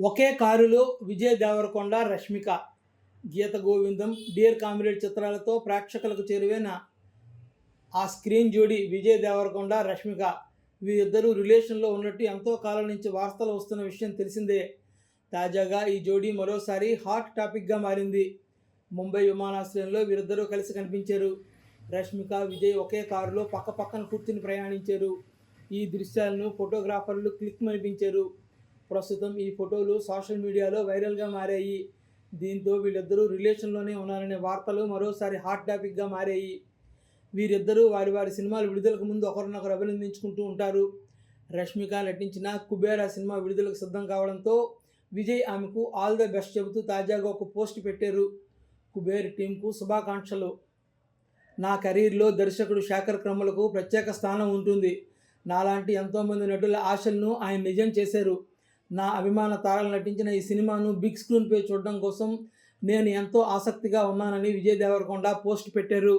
ఒకే కారులో Vijay Devarakonda Rashmika Geetha Govindam dear comrade చిత్రాలతో ప్రేక్షకులకు చేరువైన ఆ స్క్రీన్ జోడి విజయ్ దేవరకొండ రష్మిక వీరిద్దరూ రిలేషన్లో ఉన్నట్టు ఎంతో కాలం నుంచి వార్తలు వస్తున్న విషయం తెలిసిందే. తాజాగా ఈ జోడీ మరోసారి హాట్ టాపిక్గా మారింది. ముంబై విమానాశ్రయంలో వీరిద్దరూ కలిసి కనిపించారు. రష్మిక విజయ్ ఒకే కారులో పక్క పక్కన కూర్చుని ప్రయాణించారు. ఈ దృశ్యాలను ఫోటోగ్రాఫర్లు క్లిక్ మనిపించారు. ప్రస్తుతం ఈ ఫోటోలు సోషల్ మీడియాలో వైరల్గా మారాయి. దీంతో వీళ్ళిద్దరూ రిలేషన్లోనే ఉన్నారనే వార్తలు మరోసారి హాట్ టాపిక్గా మారాయి. వీరిద్దరూ వారి వారి సినిమాలు విడుదలకు ముందు ఒకరినొకరు అభినందించుకుంటూ ఉంటారు. రష్మిక నటించిన కుబేరా సినిమా విడుదలకు సిద్ధం కావడంతో విజయ్ ఆమెకు ఆల్ ద బెస్ట్ చెబుతూ తాజాగా ఒక పోస్ట్ పెట్టారు. కుబేర్ టీంకు శుభాకాంక్షలు. నా కెరీర్లో దర్శకుడు శేఖర్ క్రమలకు ప్రత్యేక స్థానం ఉంటుంది. నాలాంటి ఎంతోమంది నటుల ఆశలను ఆయన నిజం చేశారు. నా అభిమాన తారలు నటించిన ఈ సినిమాను బిగ్ స్క్రీన్పై చూడడం కోసం నేను ఎంతో ఆసక్తిగా ఉన్నానని విజయ్ దేవరకొండ పోస్ట్ పెట్టారు.